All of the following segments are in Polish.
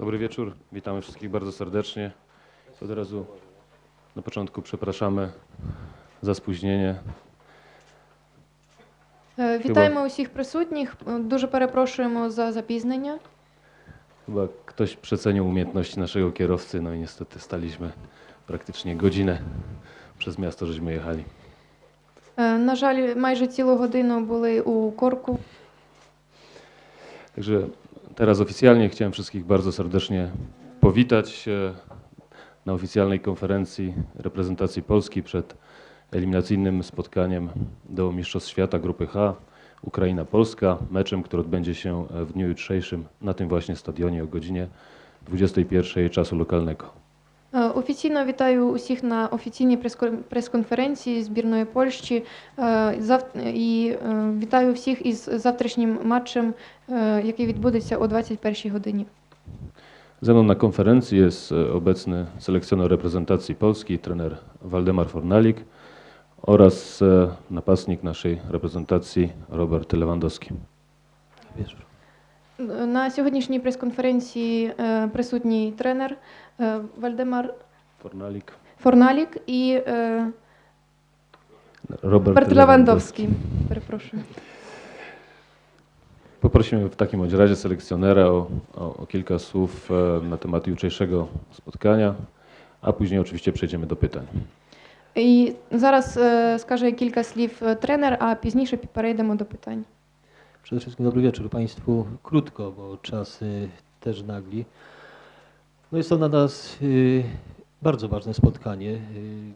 Dobry wieczór, witamy wszystkich bardzo serdecznie. Od razu na początku przepraszamy za spóźnienie. Е, Вітаємо усіх присутніх. Е, Дуже перепрошуємо за запізнення. Chyba ktoś przecenił umiejętności naszego kierowcy, no i niestety staliśmy praktycznie godzinę przez miasto, żeśmy jechali. Е, На жаль, майже цілу годину були у корку. Także teraz oficjalnie chciałem wszystkich bardzo serdecznie powitać na oficjalnej konferencji reprezentacji Polski przed eliminacyjnym spotkaniem do Mistrzostw Świata Grupy H Ukraina-Polska, meczem, który odbędzie się w dniu jutrzejszym na tym właśnie stadionie o godzinie 21 czasu lokalnego. Е, Офіційно вітаю усіх на офіційній прес-кон- прес-конференції збірної Польщі. Е, І е, вітаю всіх із завтрашнім матчем, е, який відбудеться о 21 годині. Ze mną na konferencji jest e, obecny selekcjoner reprezentacji Polski, trener Waldemar Fornalik oraz e, napastnik naszej reprezentacji Robert Lewandowski. Wieczór. Е, На сьогоднішній прес-конференції е, присутній тренер е, Вальдемар Fornalik, Форналік і е, Robert Берт Левандовський. Перепрошую. Poprosimy w takim bądź razie selekcjonera o, o, o kilka słów e, na temat jutrzejszego spotkania, a później oczywiście przejdziemy do pytań. І зараз е, скаже кілька слів е, тренер, а пізніше перейдемо до питань. Przede wszystkim dobry wieczór Państwu. Krótko, bo czas też nagli. No jest to dla nas y, bardzo ważne spotkanie. Y,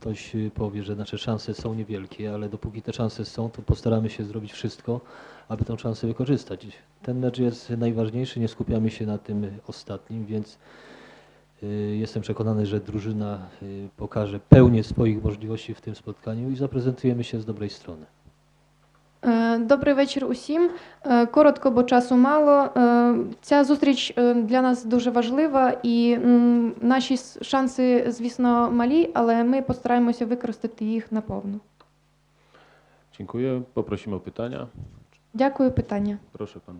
Ktoś y, powie, że nasze szanse są niewielkie, ale dopóki te szanse są, to postaramy się zrobić wszystko, aby tę szansę wykorzystać. Ten mecz jest najważniejszy, nie skupiamy się na tym ostatnim, więc jestem przekonany, że drużyna pokaże pełnię swoich możliwości w tym spotkaniu i zaprezentujemy się z dobrej strony. Е, Добрий вечір усім. Е, Коротко, бо часу мало. Е, Ця зустріч для нас дуже важлива, і наші шанси, звісно, малі, але ми постараємося використати їх наповну. Dziękuję. Poprosimy o pytania. Дякую, питання. Прошу, pan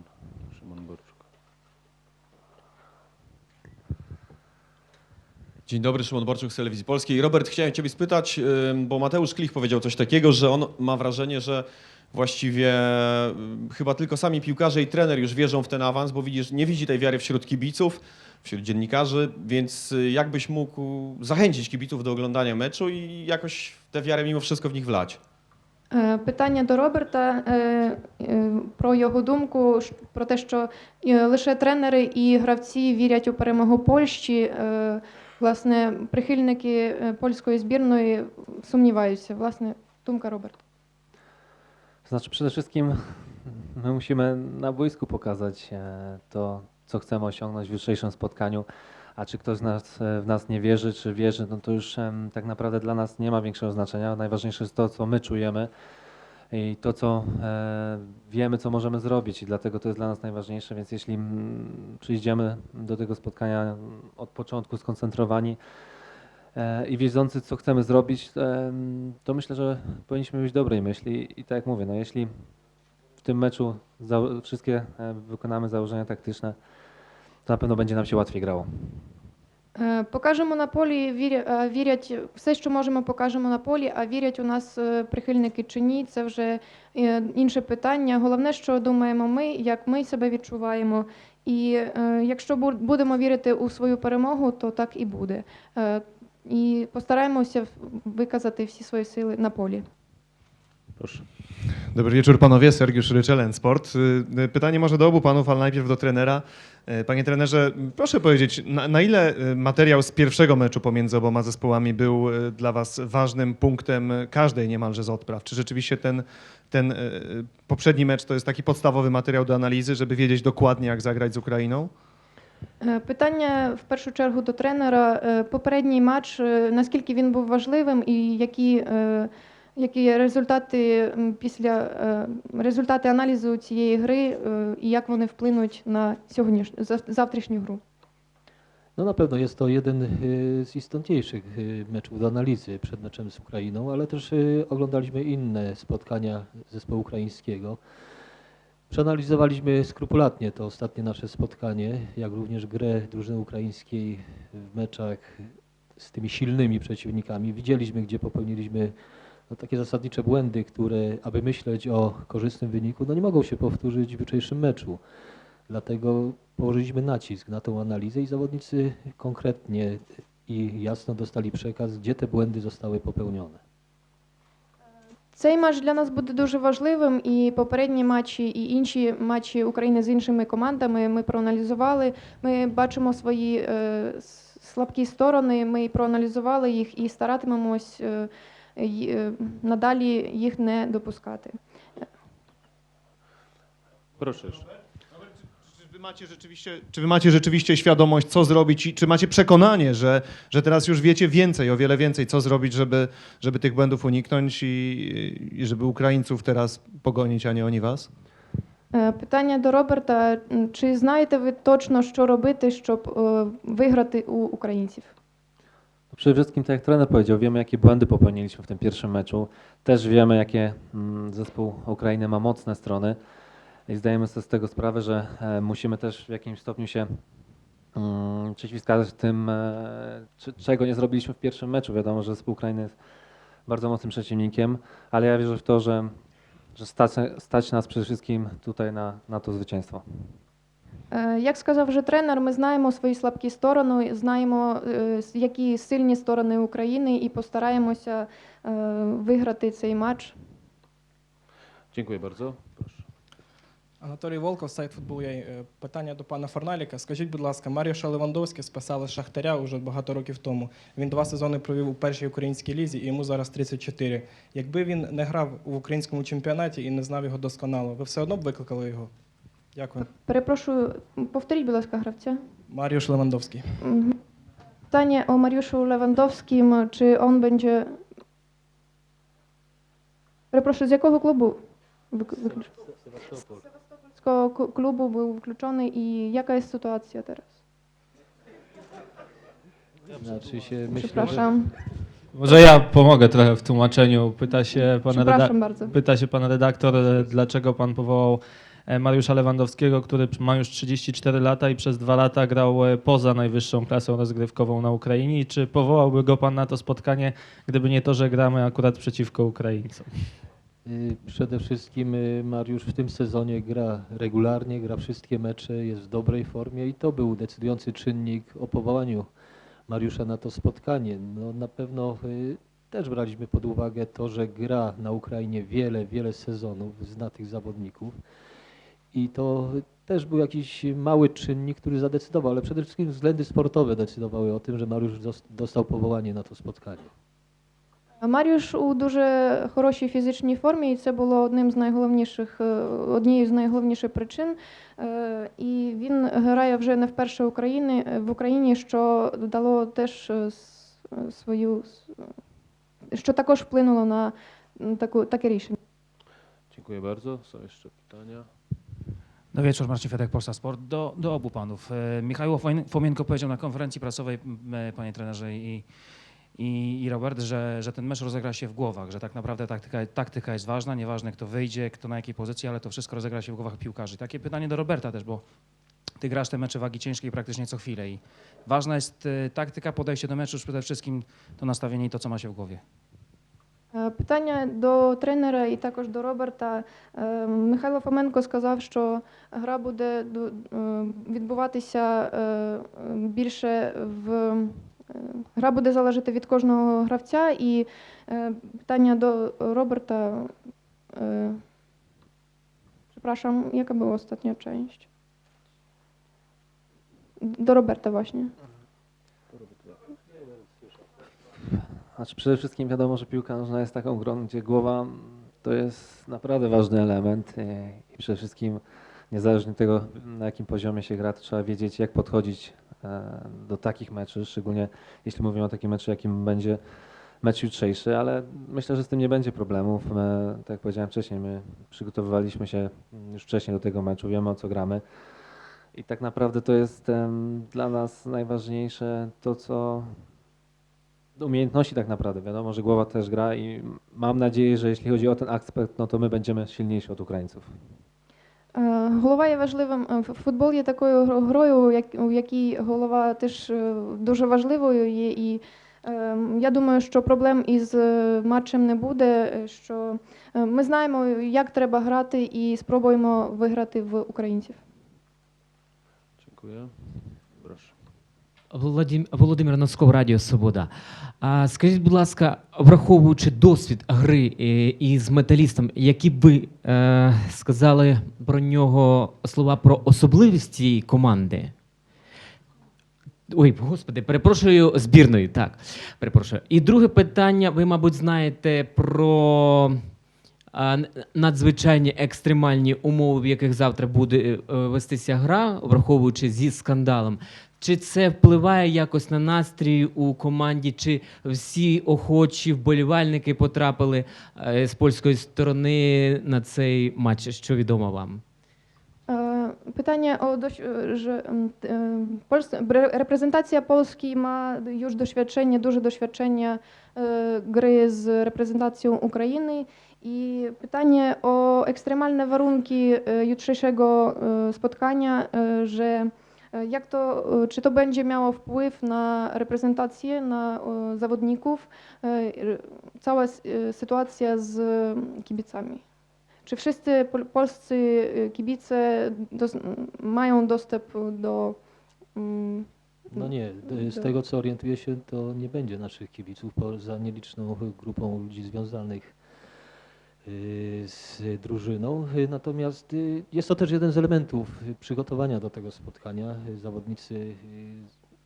Dzień dobry, Szymon Borczuk z Telewizji Polskiej. Robert, chciałem Ciebie spytać, ym, bo Mateusz Klich powiedział coś takiego, że on ma wrażenie, że właściwie ym, chyba tylko sami piłkarze i trener już wierzą w ten awans, bo widzisz, nie widzi tej wiary wśród kibiców, wśród dziennikarzy, więc y, jak byś mógł zachęcić kibiców do oglądania meczu i jakoś tę wiarę mimo wszystko w nich wlać? Е, Питання до Роберта е, е, про його думку ш- про те, що е, лише тренери і гравці вірять у перемогу Польщі. Е, Власне, прихильники е, польської збірної сумніваються. Власне, думка Роберта. Znaczy przede wszystkim my musimy na boisku pokazać e, to, co chcemy osiągnąć w jutrzejszym spotkaniu. A czy ktoś z nas, e, w nas nie wierzy, czy wierzy, no to już em, tak naprawdę dla nas nie ma większego znaczenia. Najważniejsze jest to, co my czujemy i to, co e, wiemy, co możemy zrobić i dlatego to jest dla nas najważniejsze, więc jeśli mm, przyjdziemy do tego spotkania od początku skoncentrowani e, i wiedzący, co chcemy zrobić, em, to myślę, że powinniśmy mieć dobrej myśli i tak jak mówię, no jeśli w tym meczu wszystkie e, wykonamy założenia taktyczne, to na pewno będzie nam się łatwiej grało. Е, Покажемо на полі, е, вірять все, що можемо, покажемо на полі, а вірять у нас е, прихильники чи ні, це вже інше питання. Головне, що думаємо ми, як ми себе відчуваємо. І якщо бу- будемо вірити у свою перемогу, то так і буде. І постараємося виказати всі свої сили на полі. Proszę. Dobry wieczór panowie, Sergiusz Ryczelen, Sport. Y, Pytanie może do obu panów, ale najpierw do trenera. Y, Panie trenerze, proszę powiedzieć, na, na ile y, materiał z pierwszego meczu pomiędzy oboma zespołami był y, dla was ważnym punktem y, każdej niemalże z odpraw? Czy rzeczywiście ten, ten y, poprzedni mecz to jest taki podstawowy materiał do analizy, żeby wiedzieć dokładnie jak zagrać z Ukrainą? Е, Питання в першу чергу до тренера. Е, Попередній матч, е, наскільки він був важливим і які, е, які результати м, після е, результати аналізу цієї гри е, і як вони wpłyną на сьогоднішню зав- завтрашню гру? No na pewno jest to jeden y, z istotniejszych y, meczów do analizy przed meczem z Ukrainą, ale też y, oglądaliśmy inne spotkania zespołu ukraińskiego. Przeanalizowaliśmy skrupulatnie to ostatnie nasze spotkanie, jak również grę drużyny ukraińskiej w meczach z tymi silnymi przeciwnikami. Widzieliśmy, gdzie popełniliśmy no, takie zasadnicze błędy, które, aby myśleć o korzystnym wyniku, no nie mogą się powtórzyć w jutrzejszym meczu. Dlatego położyliśmy nacisk na tą analizę i zawodnicy konkretnie i jasno dostali przekaz, gdzie te błędy zostały popełnione. Цей матч для нас буде дуже важливим, і попередні матчі, і інші матчі України з іншими командами ми проаналізували. Ми бачимо свої е, с- слабкі сторони, ми проаналізували їх і старатимемось е, й- е, надалі їх не допускати. Proszę jeszcze. Czy wy, macie rzeczywiście, czy wy macie rzeczywiście świadomość, co zrobić i czy macie przekonanie, że, że teraz już wiecie więcej, o wiele więcej, co zrobić, żeby, żeby tych błędów uniknąć i, i żeby Ukraińców teraz pogonić, a nie oni was? Е, Питання до Роберта: М, чи знаєте ви точно, що робити, щоб е, виграти у українців? No Przede wszystkim, tak jak trener powiedział, wiemy, jakie błędy popełniliśmy w tym pierwszym meczu. Też wiemy, jakie mm, zespół Ukrainy ma mocne strony i zdajemy sobie z tego sprawę, że e, musimy też w jakimś stopniu się mm, przeciwwskazać tym, e, czego nie zrobiliśmy w pierwszym meczu. Wiadomo, że zespół Ukrainy jest bardzo mocnym przeciwnikiem, ale ja wierzę w to, że, że stać, stać nas przede wszystkim tutaj na, na to zwycięstwo. Е, Як сказав вже тренер, ми знаємо свої слабкі сторони, знаємо, е, які сильні сторони України, і постараємося е, виграти цей матч. Bardzo. Proszę. Анатолій Волков, сайт футбол.ua. Е, Питання до пана Форналіка. Скажіть, будь ласка, Маріуша Левандовський списали з Шахтаря уже багато років тому. Він два сезони провів у першій українській лізі, і йому зараз 34. Якби він не грав в українському чемпіонаті і не знав його досконало, ви все одно б викликали його? Дякую. Перепрошую, повторіть, будь ласка, гравця. Маріуш Левандовський. Мгм. Pytanie o Mariuszu Lewandowskim, czy on będzie... Перепрошую, з якого клубу? Вик- виключ- Z k- klubu był wykluczony i jaka jest sytuacja teraz? Znaczy się, myślę, że Przepraszam, Może ja pomogę trochę w tłumaczeniu. Pyta się pan, reda- przepraszam bardzo. pyta się pan redaktor, e, dlaczego pan powołał e, Mariusza Lewandowskiego, który ma już 34 lata i przez dwa lata grał e, poza najwyższą klasą rozgrywkową na Ukrainie. Czy powołałby go pan na to spotkanie, gdyby nie to, że gramy akurat przeciwko Ukraińcom? y, przede wszystkim y, Mariusz w tym sezonie gra regularnie, gra wszystkie mecze, jest w dobrej formie i to był decydujący czynnik o powołaniu Mariusza na to spotkanie. No, na pewno y, też braliśmy pod uwagę to, że gra na Ukrainie wiele, wiele sezonów, zna tych zawodników i to też był jakiś mały czynnik, który zadecydował, ale przede wszystkim względy sportowe decydowały o tym, że Mariusz dos- dostał powołanie na to spotkanie. Маріуш у дуже хорошій фізичній формі, і це було одним з найголовніших, е, однією з найголовніших причин. Е, І він грає вже не вперше України в Україні, що дало теж е, с- е, свою с- що також вплинуло на м, таку таке рішення. Dziękuję bardzo. Są jeszcze pytania. Dobry wieczór, Marcin Fedek, Polsa Sport. Do, do obu panów. E, Michał Fomienko powiedział na konferencji prasowej, e, panie trenerze i, i, i Robert, że, że ten mecz rozegra się w głowach, że tak naprawdę taktyka, taktyka jest ważna, nieważne kto wyjdzie, kto na jakiej pozycji, ale to wszystko rozegra się w głowach piłkarzy. Takie pytanie do Roberta też, bo ty grasz te mecze wagi ciężkiej praktycznie co chwilę i ważna jest e, taktyka, podejście do meczu, przede wszystkim to nastawienie i to, co ma się w głowie. Е, Питання до тренера і також до Роберта. Е, Михайло Фоменко сказав, що гра буде е, відбуватися більше в гра буде залежати від кожного гравця. І питання до Роберта. Przepraszam, jaka była ostatnia część? Do Roberta właśnie. Znaczy przede wszystkim wiadomo, że piłka nożna jest taką grą, gdzie głowa to jest naprawdę ważny element e, i przede wszystkim niezależnie od tego, na jakim poziomie się gra, to trzeba wiedzieć, jak podchodzić e, do takich meczów, szczególnie jeśli mówimy o takim meczu, jakim będzie mecz jutrzejszy, ale myślę, że z tym nie będzie problemów. My, tak jak powiedziałem wcześniej, my przygotowywaliśmy się już wcześniej do tego meczu, wiemy o co gramy. I tak naprawdę to jest em, dla nas najważniejsze to, co umiejętności tak naprawdę. Wiadomo, że głowa też gra i mam nadzieję, że jeśli chodzi o ten aspekt, no to my będziemy silniejsi od Ukraińców. Е, Голова є важливим. е, ф- Футбол є такою гро- грою, як- у якій голова теж е, дуже важливою є. І е, я думаю, що проблем із е, матчем не буде. е, Що е, ми знаємо, як треба грати, і спробуємо виграти в українців. Dziękuję. Володимир Носков, Радіо Свобода. Скажіть, будь ласка, враховуючи досвід гри е, із металістом, які б ви е, сказали про нього слова про особливість цієї команди? Ой, господи, перепрошую, збірної. Так, перепрошую. І друге питання: ви, мабуть, знаєте про надзвичайні екстремальні умови, в яких завтра буде е, вестися гра, враховуючи зі скандалом. Чи це впливає якось на настрій у команді? Чи всі охочі вболівальники потрапили е, з польської сторони на цей матч? Що відомо вам? Е, e, e, e, gry z reprezentacją Ukrainy i pytanie o ekstremalne warunki e, jutrzejszego e, spotkania, e, że e, jak to, e, czy to będzie miało wpływ na reprezentację, na e, zawodników, e, cała e, sytuacja z mm, kibicami. Czy wszyscy pol- polscy kibice dos- mają dostęp do. mm, No nie, z tego co orientuję się, to nie będzie naszych kibiców poza nieliczną grupą ludzi związanych z drużyną. Y, Natomiast y, jest to też jeden z elementów y, przygotowania do tego spotkania. Y, Zawodnicy y,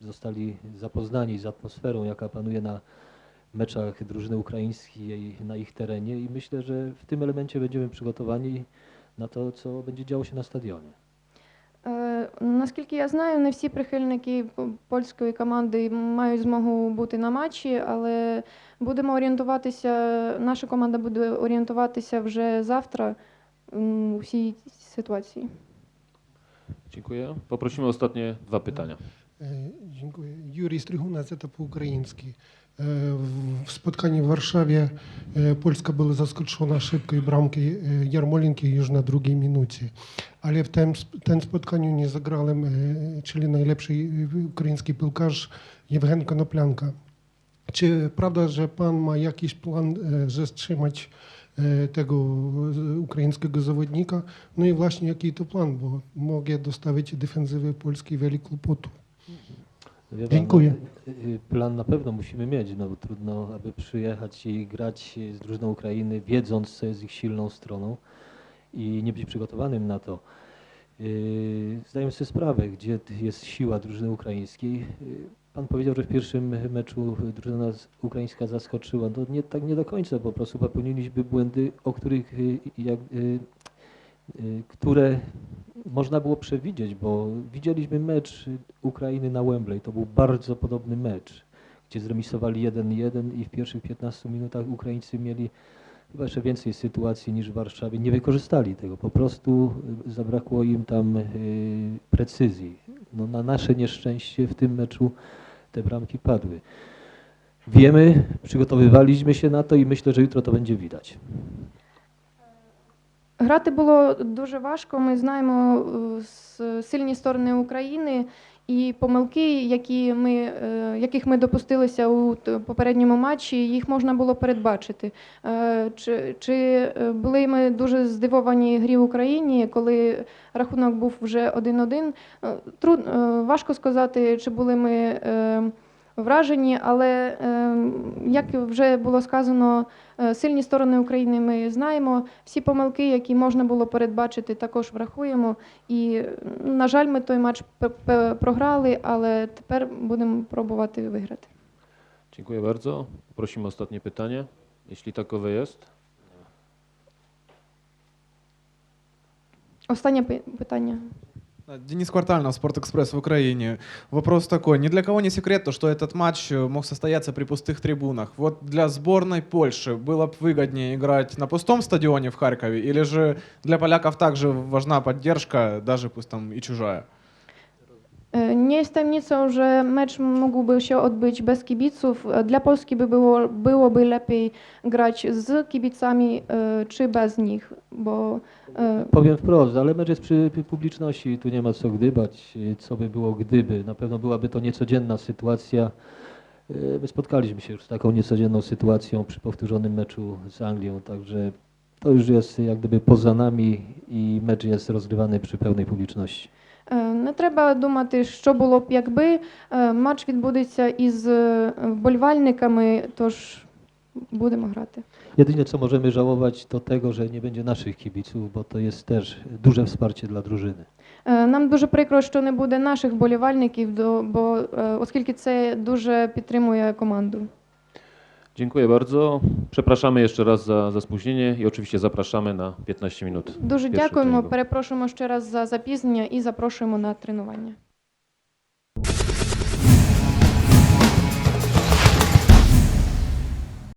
zostali zapoznani z atmosferą, jaka panuje na meczach drużyny ukraińskiej na ich terenie i myślę, że w tym elemencie będziemy przygotowani na to, co będzie działo się na stadionie. Е, Наскільки я знаю, не всі прихильники польської команди мають змогу бути на матчі, але будемо орієнтуватися. Наша команда буде орієнтуватися вже завтра у всій ситуації. Dziękuję. Poprosimy o ostatnie dwa pytania. Е, Дякую. Юрій Стригунець, це по-українськи. W spotkaniu w Warszawie Polska była zaskoczona szybkiej bramki Jarmolinki już na drugiej minucie. Ale w tym, spotkaniu nie zagrałem, czyli najlepszy ukraiński piłkarz Jewgen Konoplянka. Czy prawda, że pan ma jakiś plan, że strzymać tego ukraińskiego zawodnika? No i właśnie jaki to plan, bo mogę dostawić defensywy polskiej wiele kłopotu. Wie pan, Dziękuję. no, y, Plan na pewno musimy mieć, no bo trudno, aby przyjechać i grać z drużyną Ukrainy, wiedząc, co jest ich silną stroną i nie być przygotowanym na to. Yy, Zdajemy sobie sprawę, gdzie t- jest siła drużyny ukraińskiej. Pan powiedział, że w pierwszym meczu drużyna z- ukraińska zaskoczyła. No nie, tak nie do końca, po prostu popełniliśmy błędy, o których jak, które można było przewidzieć, bo widzieliśmy mecz Ukrainy na Wembley. To był bardzo podobny mecz, gdzie zremisowali 1-1 i w pierwszych 15 minutach Ukraińcy mieli chyba jeszcze więcej sytuacji niż w Warszawie. Nie wykorzystali tego, po prostu y, zabrakło im tam y, precyzji. No, na nasze nieszczęście w tym meczu te bramki padły. Wiemy, przygotowywaliśmy się na to i myślę, że jutro to będzie widać. Грати було дуже важко. Ми знаємо е, сильні сторони України і помилки, які ми, е, яких ми допустилися у попередньому матчі, їх можна було передбачити. Е, Чи, чи були ми дуже здивовані грі в Україні, коли рахунок був вже 1-1? Е, Труд, е, важко сказати, чи були ми вражені, але е, як вже було сказано, е, сильні сторони України ми знаємо. Всі помилки, які можна було передбачити, також врахуємо. І, на жаль, ми той матч програли, але тепер будемо пробувати виграти. Dziękuję bardzo. Prosimy o ostatnie pytanie, jeśli takowe jest. Питання. Денис Квартальнов, Спортэкспресс в Украине. Вопрос такой. Ни для кого не секрет, то, что этот матч э, мог состояться при пустых трибунах. Вот для сборной Польши было бы выгоднее играть на пустом стадионе в Харькове, или же для поляков также важна поддержка, даже пусть там и чужая? E, nie jest tajemnicą, że mecz mógłby się odbyć bez kibiców. E, dla Polski by było, byłoby lepiej grać z kibicami e, czy bez nich, bo... Powiem wprost, ale mecz jest przy publiczności, tu nie ma co gdybać, co by było gdyby. Na pewno byłaby to niecodzienna sytuacja. My spotkaliśmy się już z taką niecodzienną sytuacją przy powtórzonym meczu z Anglią, także to już jest jak gdyby poza nami i mecz jest rozgrywany przy pełnej publiczności. Е, Не треба думати, що було б, якби Е, матч відбудеться із е, вболівальниками, тож будемо грати. Jedynie co możemy żałować to tego, że nie będzie naszych kibiców, bo to jest też duże wsparcie dla drużyny. Нам дуже прикро, що не буде наших вболівальників, бо оскільки це дуже підтримує команду. Dziękuję bardzo. Przepraszamy jeszcze raz za, za spóźnienie i oczywiście zapraszamy na 15 minut. Дуже Pierwszy дякуємо. тренінгу. Перепрошуємо ще раз за запізнення і запрошуємо на тренування.